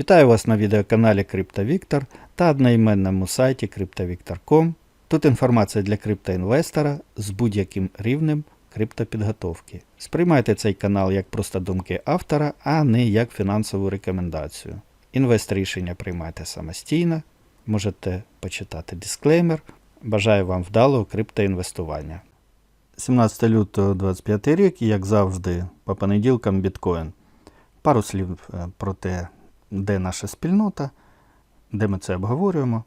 Вітаю вас на відеоканалі CryptoVictor та одноіменному сайті CryptoVictor.com. Тут інформація для криптоінвестора з будь-яким рівнем криптопідготовки. Сприймайте цей канал як просто думки автора, а не як фінансову рекомендацію. Інвест рішення приймайте самостійно, можете почитати дисклеймер. Бажаю вам вдалого криптоінвестування. 17 лютого 25 рік, і як завжди, по понеділкам біткоін. Пару слів е, про те, де наша спільнота, де ми це обговорюємо.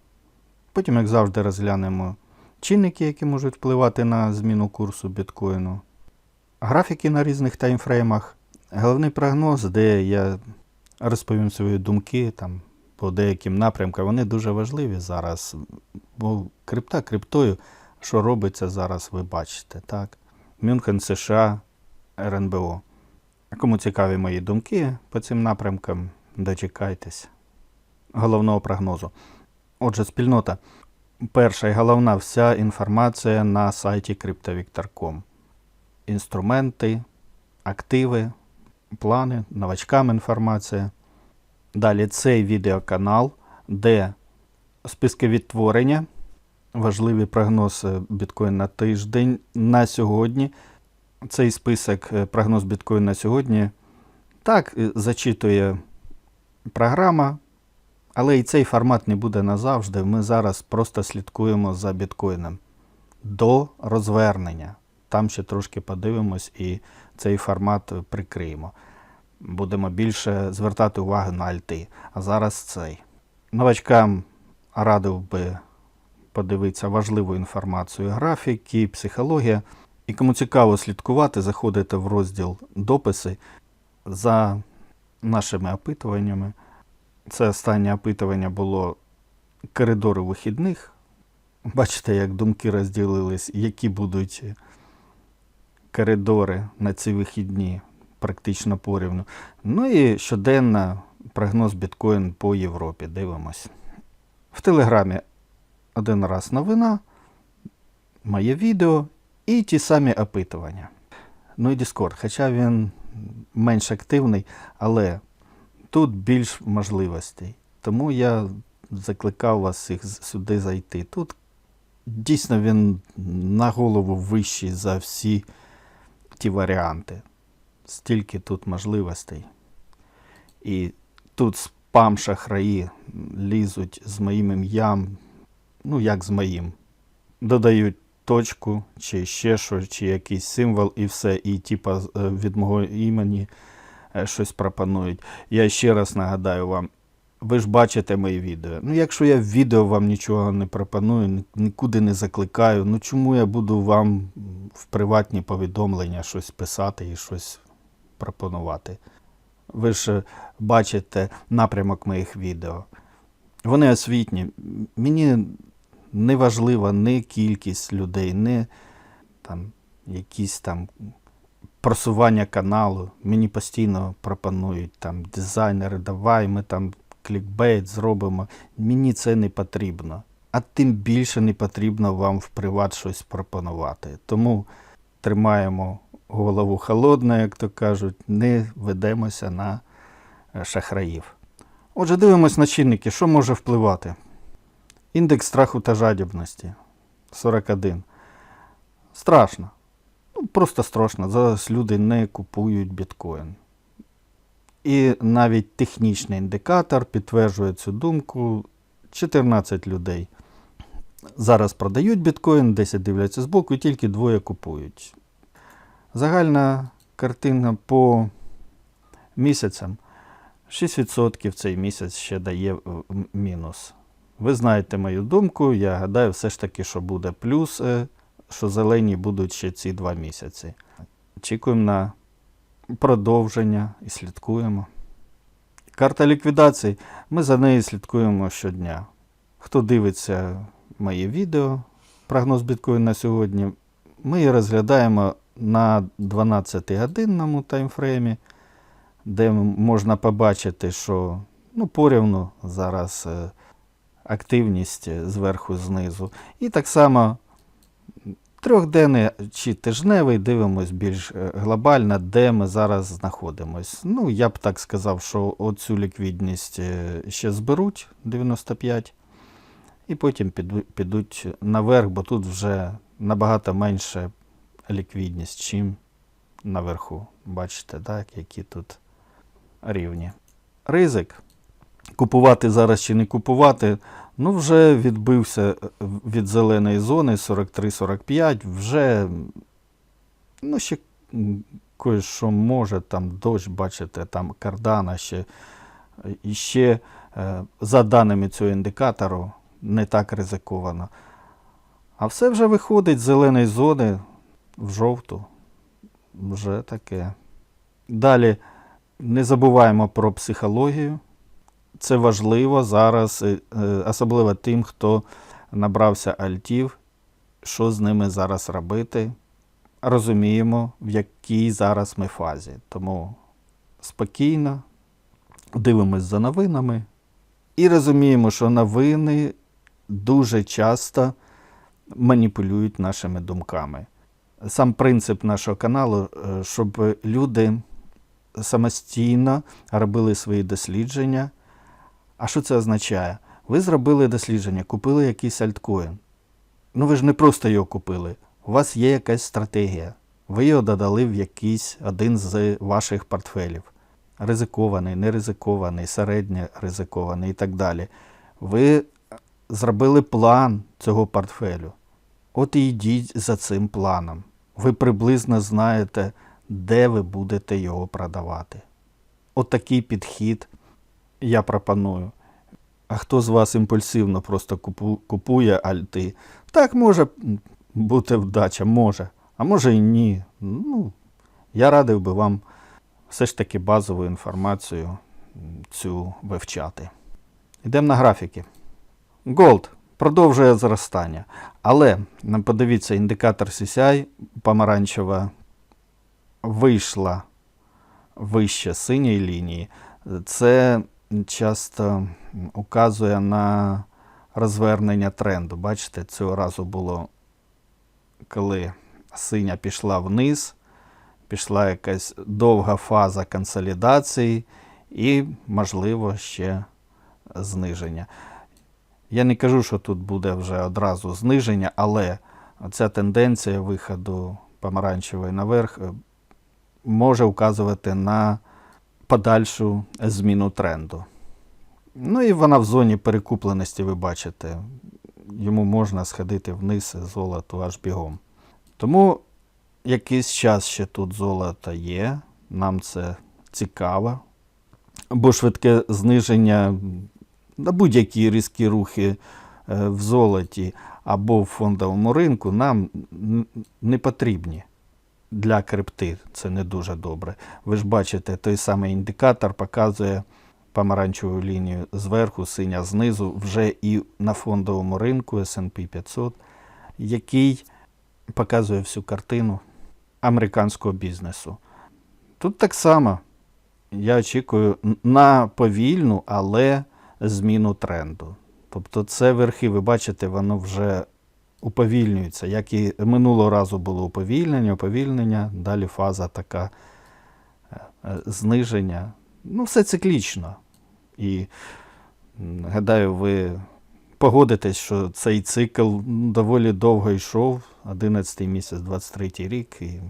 Потім, як завжди, розглянемо чинники, які можуть впливати на зміну курсу біткоїну, графіки на різних таймфреймах, головний прогноз, де я розповім свої думки там, по деяким напрямкам. Вони дуже важливі зараз, бо крипта криптою, що робиться зараз, ви бачите. так? Мюнхен, США, РНБО. Кому цікаві мої думки по цим напрямкам, дочекайтесь головного прогнозу. Отже, спільнота. Перша і головна вся інформація на сайті CryptoVictor.com. Інструменти, активи, плани, новачкам інформація. Далі цей відеоканал, де списки відтворення, важливі прогнози біткоін на тиждень на сьогодні. Цей список е, прогноз біткоін на сьогодні так е, зачитує програма, але і цей формат не буде назавжди. Ми зараз просто слідкуємо за біткоїном до розвернення. Там ще трошки подивимось і цей формат прикриємо. Будемо більше звертати увагу на альти. А зараз цей. Новачкам радив би подивитися важливу інформацію графіки, психологія. І кому цікаво слідкувати, заходите в розділ дописи за нашими опитуваннями. Це останнє опитування було коридори вихідних. Бачите, як думки розділились, які будуть коридори на ці вихідні, практично порівну. Ну і щоденно прогноз біткоін по Європі. Дивимось. В Телеграмі один раз новина, моє відео і ті самі опитування. Ну і Discord, хоча він менш активний, але тут більш можливостей. Тому я закликав вас всіх сюди зайти. Тут дійсно він на голову вищий за всі ті варіанти. Стільки тут можливостей. І тут спам шахраї лізуть з моїм ім'ям, ну як з моїм. Додають точку, чи ще щось, чи якийсь символ, і все, і типа е, від мого імені е, щось пропонують. Я ще раз нагадаю вам, ви ж бачите мої відео. Ну, якщо я в відео вам нічого не пропоную, нікуди не закликаю, ну чому я буду вам в приватні повідомлення щось писати і щось пропонувати? Ви ж е, бачите напрямок моїх відео. Вони освітні. Мені не важлива не кількість людей, не там якісь там просування каналу. Мені постійно пропонують там дизайнери, давай ми там клікбейт зробимо. Мені це не потрібно. А тим більше не потрібно вам в приват щось пропонувати. Тому тримаємо голову холодною, як то кажуть, не ведемося на шахраїв. Отже, дивимось на чинники, що може впливати. Індекс страху та жадібності 41. Страшно. Ну, просто страшно. Зараз люди не купують біткоін. І навіть технічний індикатор підтверджує цю думку. 14 людей зараз продають біткоін, 10 дивляться збоку, і тільки двоє купують. Загальна картина по місяцям. 6% цей місяць ще дає е, мінус. Ви знаєте мою думку, я гадаю, все ж таки, що буде плюс, е, що зелені будуть ще ці два місяці. Очікуємо на продовження і слідкуємо. Карта ліквідацій. Ми за нею слідкуємо щодня. Хто дивиться моє відео, прогноз біткоін на сьогодні, ми її розглядаємо на 12-годинному таймфреймі, де можна побачити, що ну, порівну зараз е, активність е, зверху знизу. І так само Трьохденний чи тижневий, дивимось більш е, глобально, де ми зараз знаходимось. Ну, я б так сказав, що оцю ліквідність е, ще зберуть 95, і потім підуть наверх, бо тут вже набагато менше ліквідність, чим наверху. Бачите, так, які тут рівні. Ризик. Купувати зараз чи не купувати, ну вже відбився е, від зеленої зони 43-45, вже ну, ще м, кое-що може, там дощ, бачите, там кардана ще. І ще, е, за даними цього індикатору, не так ризиковано. А все вже виходить з зеленої зони в жовту. Вже таке. Далі не забуваємо про психологію. Це важливо зараз, е, е, особливо тим, хто набрався альтів, що з ними зараз робити. Розуміємо, в якій зараз ми фазі. Тому спокійно дивимось за новинами і розуміємо, що новини дуже часто маніпулюють нашими думками. Сам принцип нашого каналу, е, щоб люди самостійно робили свої дослідження. А що це означає? Ви зробили дослідження, купили якийсь альткоін. Ну ви ж не просто його купили. У вас є якась стратегія. Ви його додали в якийсь один з ваших портфелів. Ризикований, неризикований, середньо ризикований і так далі. Ви зробили план цього портфелю. От і йдіть за цим планом. Ви приблизно знаєте, де ви будете його продавати. От такий підхід я пропоную. А хто з вас імпульсивно просто купує альти? Так може бути вдача, може. А може і ні. Ну, я радив би вам все ж таки базову інформацію цю вивчати. Йдемо на графіки. Gold продовжує зростання. Але подивіться, індикатор CCI помаранчева вийшла вище синьої лінії. Це часто указує на розвернення тренду. Бачите, цього разу було, коли синя пішла вниз, пішла якась довга фаза консолідації і, можливо, ще зниження. Я не кажу, що тут буде вже одразу зниження, але ця тенденція виходу помаранчевої наверх е, може вказувати на подальшу зміну тренду. Ну і вона в зоні перекупленості, ви бачите, йому можна сходити вниз золоту аж бігом. Тому якийсь час ще тут золото є, нам це цікаво, бо швидке зниження на будь-які різкі рухи е, в золоті або в фондовому ринку нам не потрібні для крипти. Це не дуже добре. Ви ж бачите, той самий індикатор показує помаранчеву лінію зверху, синя знизу, вже і на фондовому ринку S&P 500, який показує всю картину американського бізнесу. Тут так само я очікую на повільну, але зміну тренду. Тобто це верхи, ви бачите, воно вже уповільнюється. Як і минулого разу було уповільнення, уповільнення, далі фаза така е, е, зниження. Ну, все циклічно. І гадаю, ви погодитесь, що цей цикл доволі довго йшов, 11 місяць, 23 рік, і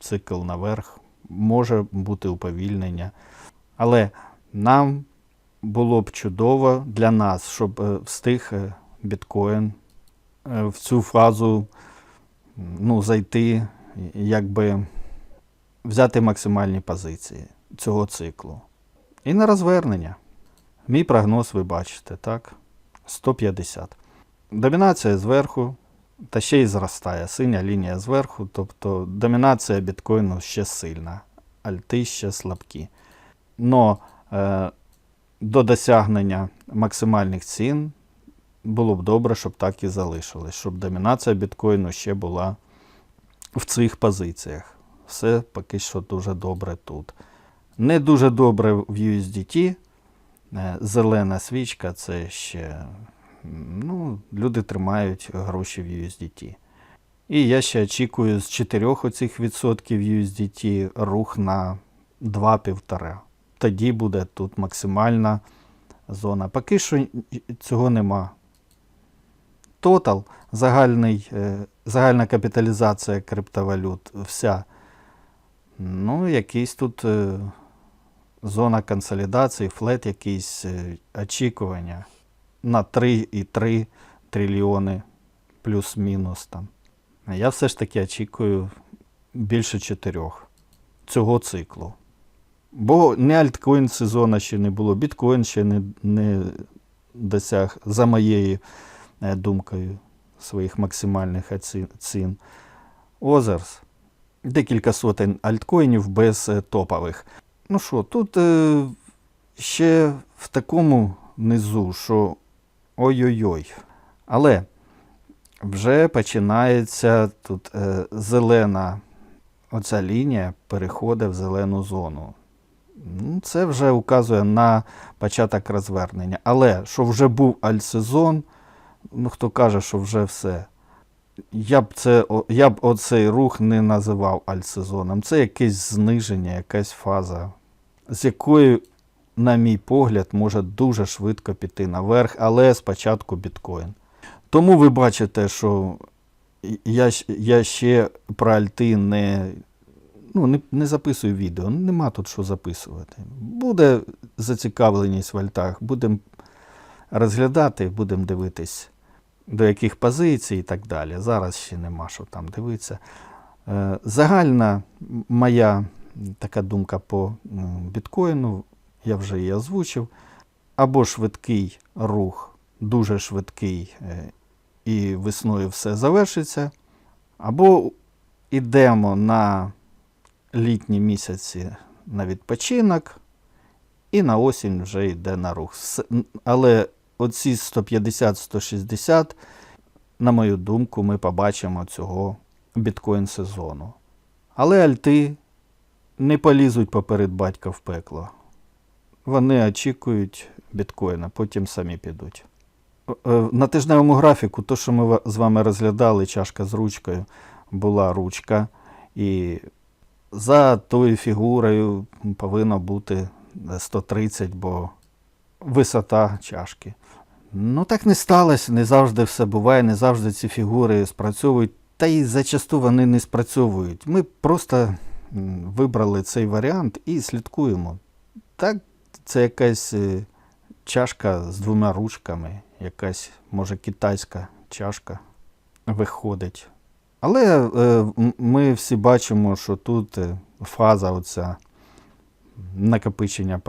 цикл наверх може бути уповільнення. Але нам було б чудово для нас, щоб е, встиг біткоін в цю фазу ну, зайти, якби взяти максимальні позиції цього циклу. І на розвернення. Мій прогноз ви бачите, так? 150. Домінація зверху, та ще й зростає. Синя лінія зверху, тобто домінація біткоїну ще сильна, альти ще слабкі. Но е, до досягнення максимальних цін було б добре, щоб так і залишилось, щоб домінація біткоїну ще була в цих позиціях. Все поки що дуже добре тут. Не дуже добре в USDT. Е, Зелена свічка це ще. Ну, люди тримають гроші в USDT. І я ще очікую з 4 оцих відсотків USDT рух на 2-1,5. Тоді буде тут максимальна зона. Поки що цього нема. Тотал, загальний, е, загальна капіталізація криптовалют, вся. Ну, якийсь тут е, зона консолідації, флет, якісь е, очікування на 3,3 трильйони плюс-мінус там. Я все ж таки очікую більше 4 цього циклу. Бо не альткоін сезону ще не було, біткоін ще не, не досяг, за моєю думкою, своїх максимальних цін. Озерс. Декілька сотень альткоїнів без е, топових. Ну що, тут е, ще в такому низу, що ой-ой-ой. Але вже починається тут е, зелена оця лінія переходить в зелену зону. Ну, Це вже указує на початок розвернення. Але що вже був альсезон, ну хто каже, що вже все. Я б, це, я б оцей рух не називав альсезоном. Це якесь зниження, якась фаза, з якою, на мій погляд, може дуже швидко піти наверх, але спочатку біткоін. Тому ви бачите, що я, я ще про альти не, ну, не, не записую відео. Нема тут що записувати. Буде зацікавленість в альтах, будемо розглядати, будемо дивитись, до яких позицій і так далі. Зараз ще нема що там дивитися. Е, Загальна моя така думка по біткоїну, я вже її озвучив. Або швидкий рух, дуже швидкий, е, і весною все завершиться, або йдемо на літні місяці на відпочинок, і на осінь вже йде на рух. Але оці 150-160, на мою думку, ми побачимо цього біткоін сезону. Але альти не полізуть поперед батька в пекло. Вони очікують біткоїна, потім самі підуть. Е, На тижневому графіку, то, що ми з вами розглядали, чашка з ручкою, була ручка. І за тою фігурою повинно бути 130, бо висота чашки. Ну так не сталося, не завжди все буває, не завжди ці фігури спрацьовують, та й зачасту вони не спрацьовують. Ми просто вибрали цей варіант і слідкуємо. Так, це якась е, чашка з двома ручками, якась, може, китайська чашка виходить. Але е, ми всі бачимо, що тут е, фаза оця накопичення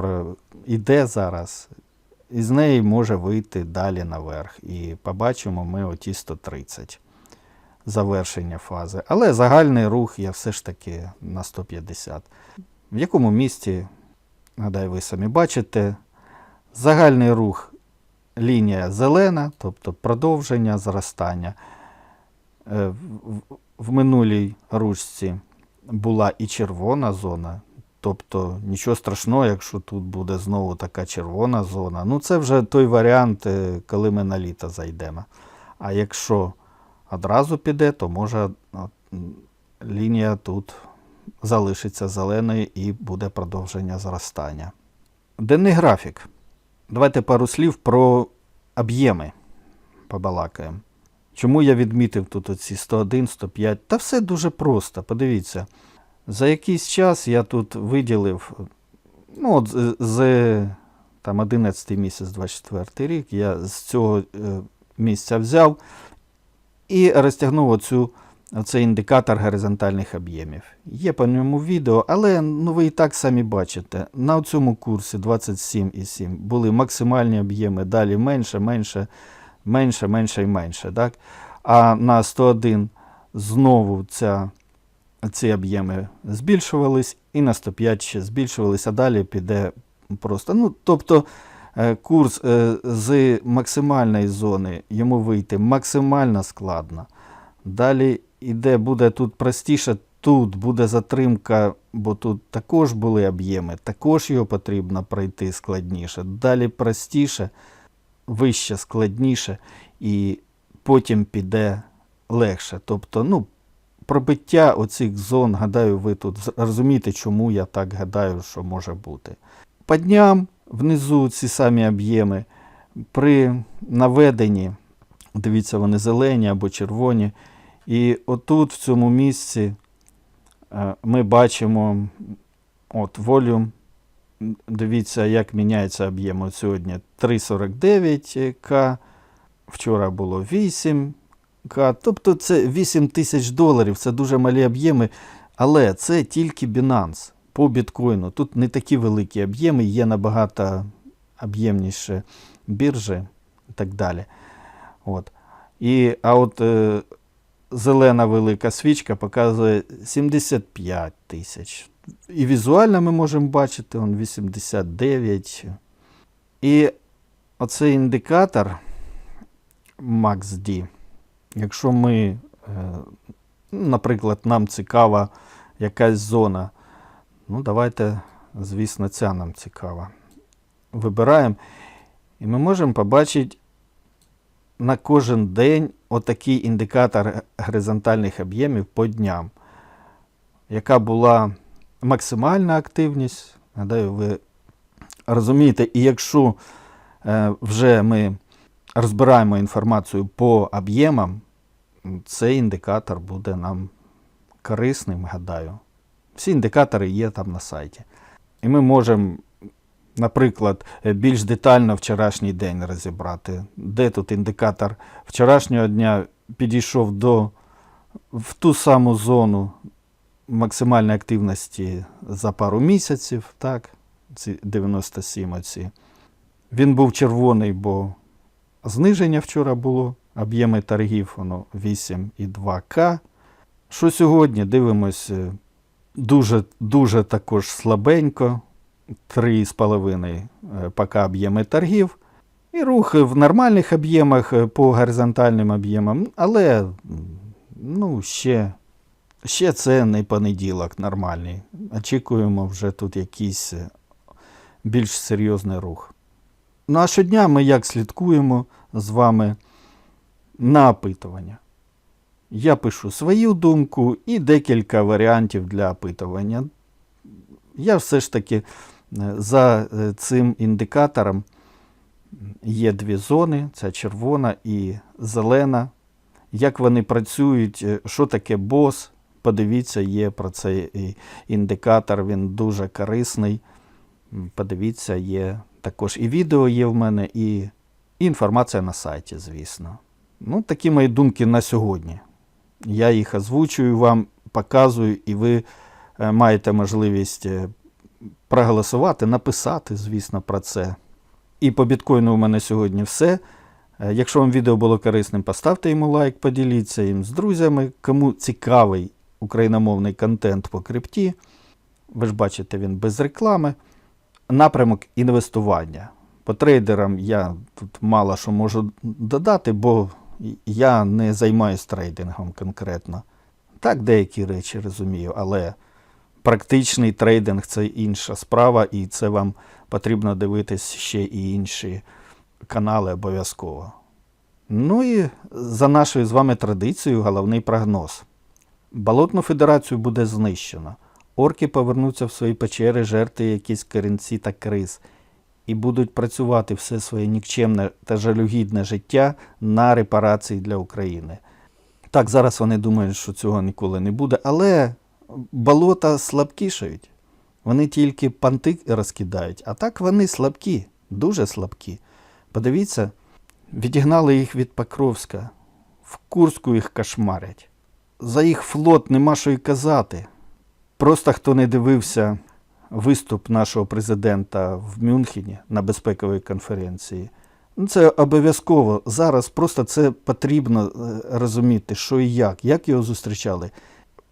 іде зараз, і з неї може вийти далі наверх. І побачимо ми оті 130 завершення фази. Але загальний рух я все ж таки на 150. В якому місці, гадаю, ви самі бачите, загальний рух лінія зелена, тобто продовження зростання. Е, В минулій ручці була і червона зона, тобто нічого страшного, якщо тут буде знову така червона зона. Ну, це вже той варіант, е, коли ми на літо зайдемо. А якщо одразу піде, то може лінія тут залишиться зеленою і буде продовження зростання. Денний графік. Давайте пару слів про об'єми побалакаємо. Чому я відмітив тут оці 101, 105? Та все дуже просто. Подивіться. За якийсь час я тут виділив, ну, от з, там, 11 місяць, 24 рік, я з цього е, місця взяв і розтягнув оцю, оцей індикатор горизонтальних об'ємів. Є по ньому відео, але ну, ви і так самі бачите. На цьому курсі 27,7 були максимальні об'єми, далі менше, менше, менше, менше і менше. Так? А на 101 знову ця, ці об'єми збільшувались, і на 105 ще збільшувались, а далі піде просто. Ну, тобто е, курс е, з максимальної зони йому вийти максимально складно. Далі іде, буде тут простіше, тут буде затримка, бо тут також були об'єми, також його потрібно пройти складніше. Далі простіше, вище, складніше, і потім піде легше. Тобто, ну, пробиття оцих зон, гадаю, ви тут розумієте, чому я так гадаю, що може бути. По дням внизу ці самі об'єми при наведенні, дивіться, вони зелені або червоні. І отут, в цьому місці, е, ми бачимо от волюм. Дивіться, як міняється об'єм. От сьогодні 3,49К, вчора було 8К. Тобто це 8 тисяч доларів, це дуже малі об'єми, але це тільки Binance по біткоїну. Тут не такі великі об'єми, є набагато об'ємніші біржі і так далі. От. І, а от е, зелена велика свічка показує 75 тисяч. І візуально ми можемо бачити он 89. І оцей індикатор MaxD, якщо ми, е, наприклад, нам цікава якась зона, ну давайте, звісно, ця нам цікава. Вибираємо, і ми можемо побачити на кожен день отакий індикатор горизонтальних об'ємів по дням, яка була максимальна активність. Гадаю, ви розумієте, і якщо е, вже ми розбираємо інформацію по об'ємам, цей індикатор буде нам корисним, гадаю. Всі індикатори є там на сайті. І ми можемо, наприклад, е, більш детально вчорашній день розібрати, де тут індикатор вчорашнього дня підійшов до в ту саму зону максимальної активності за пару місяців, так, ці 97 оці. Він був червоний, бо зниження вчора було, об'єми торгів воно 8,2К. Що сьогодні? Дивимось дуже, дуже також слабенько, 3,5 е, поки об'єми торгів. І рухи в нормальних об'ємах е, по горизонтальним об'ємам, але ну, ще, ще це не понеділок нормальний. Очікуємо вже тут якийсь е, більш серйозний рух. Ну а щодня ми як слідкуємо з вами на опитування. Я пишу свою думку і декілька варіантів для опитування. Я все ж таки е, за е, цим індикатором є дві зони: це червона і зелена. Як вони працюють, е, що таке бос? Подивіться, є про цей індикатор, він дуже корисний. Подивіться, є також і відео є в мене, і інформація на сайті, звісно. Ну, такі мої думки на сьогодні. Я їх озвучую вам, показую, і ви е, маєте можливість е, проголосувати, написати, звісно, про це. І по біткоїну у мене сьогодні все. Е, Якщо вам відео було корисним, поставте йому лайк, поділіться їм з друзями. Кому цікавий україномовний контент по крипті, ви ж бачите, він без реклами. Напрямок інвестування. По трейдерам я тут мало що можу додати, бо я не займаюся трейдингом конкретно. Так, деякі речі розумію, але практичний трейдинг це інша справа, і це вам потрібно дивитись ще і інші канали обов'язково. Ну і за нашою з вами традицією, головний прогноз. Болотну федерацію буде знищено. Орки повернуться в свої печери, жерти якісь корінці та криз, і будуть працювати все своє нікчемне та жалюгідне життя на репарації для України. Так, зараз вони думають, що цього ніколи не буде, але болота слабкішають. Вони тільки панти розкидають, а так вони слабкі, дуже слабкі. Подивіться, відігнали їх від Покровська, в Курську їх кошмарять. За їх флот нема що й казати. Просто хто не дивився виступ нашого президента в Мюнхені на безпековій конференції. Ну, це обов'язково. Зараз просто це потрібно е, розуміти, що і як, як його зустрічали,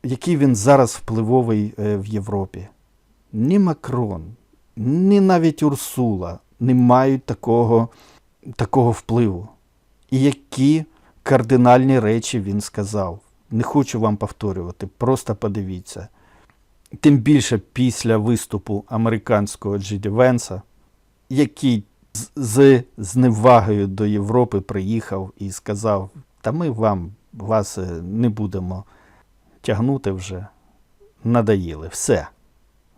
який він зараз впливовий е, в Європі. Ні Макрон, ні навіть Урсула не мають такого, такого впливу. І які кардинальні речі він сказав. Не хочу вам повторювати, просто подивіться. Тим більше після виступу американського Джиді Венса, який з- з зневагою до Європи приїхав і сказав: Та ми вам вас е, не будемо тягнути вже. Надоїли. Все.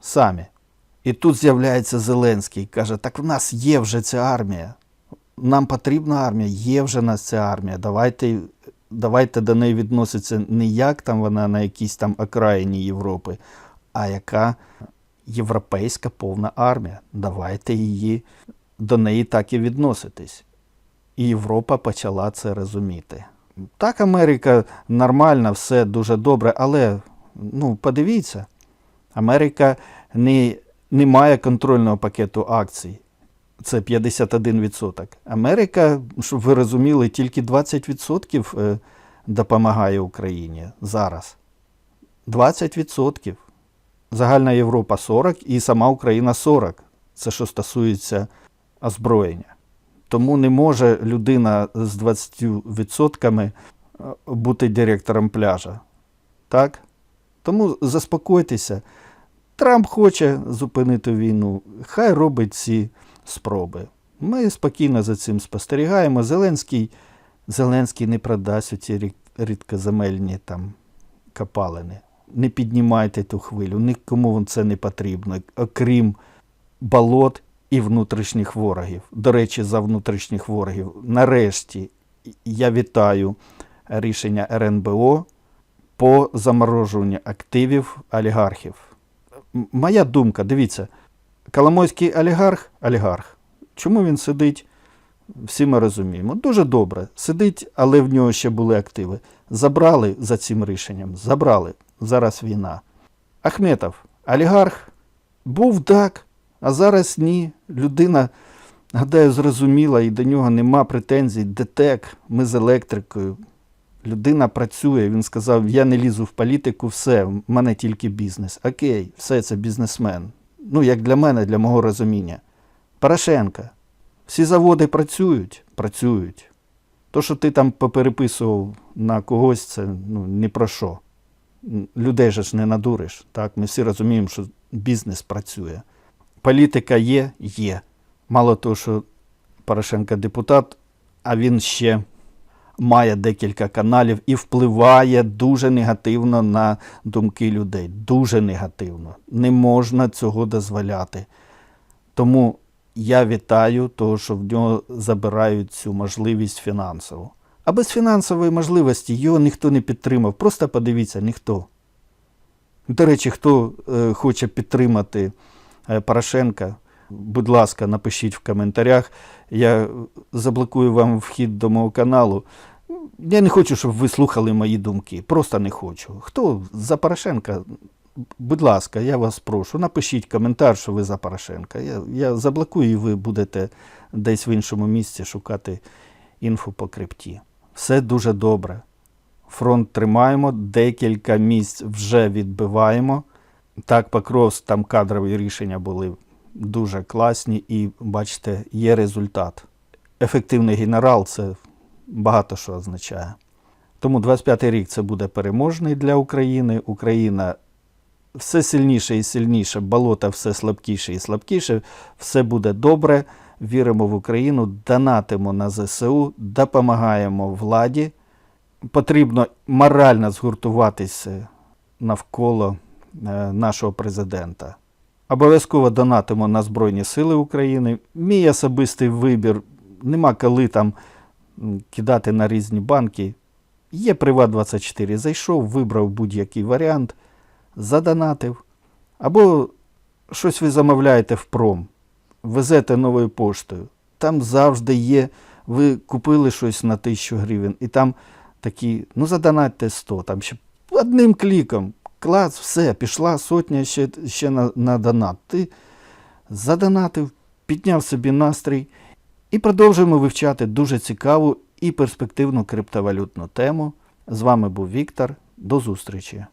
Самі. І тут з'являється Зеленський і каже: так в нас є вже ця армія. Нам потрібна армія, є вже нас ця армія. Давайте, давайте до неї відноситься не як там вона на якійсь там окраїні Європи, а яка європейська повна армія. Давайте її до неї так і відноситись. І Європа почала це розуміти. Так, Америка нормальна, все дуже добре, але ну, подивіться, Америка не, не має контрольного пакету акцій. Це 51%. Америка, щоб ви розуміли, тільки 20% е, допомагає Україні зараз. 20%. Загальна Європа 40 і сама Україна 40. Це що стосується озброєння. Тому не може людина з 20% е, бути директором пляжа. Так? Тому заспокойтеся. Трамп хоче зупинити війну, хай робить ці спроби. Ми спокійно за цим спостерігаємо. Зеленський, Зеленський не продасть оці рід- рідкоземельні там копалини. Не піднімайте ту хвилю, нікому це не потрібно, окрім болот і внутрішніх ворогів. До речі, за внутрішніх ворогів. Нарешті я вітаю рішення РНБО по заморожуванню активів олігархів. Моя думка, дивіться, Коломойський олігарх олігарх. Чому він сидить? Всі ми розуміємо. Дуже добре. Сидить, але в нього ще були активи. Забрали за цим рішенням. Забрали. Зараз війна. Ахметов, олігарх, був так, а зараз ні. Людина, гадаю, зрозуміла, і до нього нема претензій. ДТЕК, ми з електрикою. Людина працює. Він сказав: я не лізу в політику, все, в мене тільки бізнес. Окей, все це бізнесмен. Ну, як для мене, для мого розуміння. Порошенка. Всі заводи працюють, працюють. То, що ти там попереписував на когось, це ну, ні про що. Людей же ж не надуриш. Так? Ми всі розуміємо, що бізнес працює. Політика є, є. Мало того, що Порошенко депутат, а він ще має декілька каналів і впливає дуже негативно на думки людей. Дуже негативно. Не можна цього дозволяти. Тому я вітаю того, що в нього забирають цю можливість фінансову. А без фінансової можливості його ніхто не підтримав. Просто подивіться, ніхто. До речі, хто е, хоче підтримати е, Порошенка, будь ласка, напишіть в коментарях. Я заблокую вам вхід до мого каналу. Я не хочу, щоб ви слухали мої думки. Просто не хочу. Хто за Порошенка? Будь ласка, я вас прошу, напишіть коментар, що ви за Порошенка. Я, я заблокую, і ви будете десь в іншому місці шукати інфу по крипті. Все дуже добре. Фронт тримаємо, декілька місць вже відбиваємо. Так, Покровськ, там кадрові рішення були дуже класні, і бачите, є результат. Ефективний генерал це багато що означає. Тому 25-й рік це буде переможний для України. Україна все сильніше і сильніше, болото все слабкіше і слабкіше, все буде добре. Віримо в Україну, донатимо на ЗСУ, допомагаємо владі. Потрібно морально згуртуватися навколо е, нашого президента. Обов'язково донатимо на Збройні Сили України. Мій особистий вибір. Нема коли там кидати на різні банки. Є Приват24. Зайшов, вибрав будь-який варіант, задонатив. Або щось ви замовляєте в пром, везете новою поштою. Там завжди є. Ви купили щось на 1000 гривень, і там такі, ну задонатьте 100, там ще одним кліком. Клас, все, пішла сотня ще, ще на, на донат. Ти задонатив, підняв собі настрій і продовжуємо вивчати дуже цікаву і перспективну криптовалютну тему. З вами був Віктор. До зустрічі!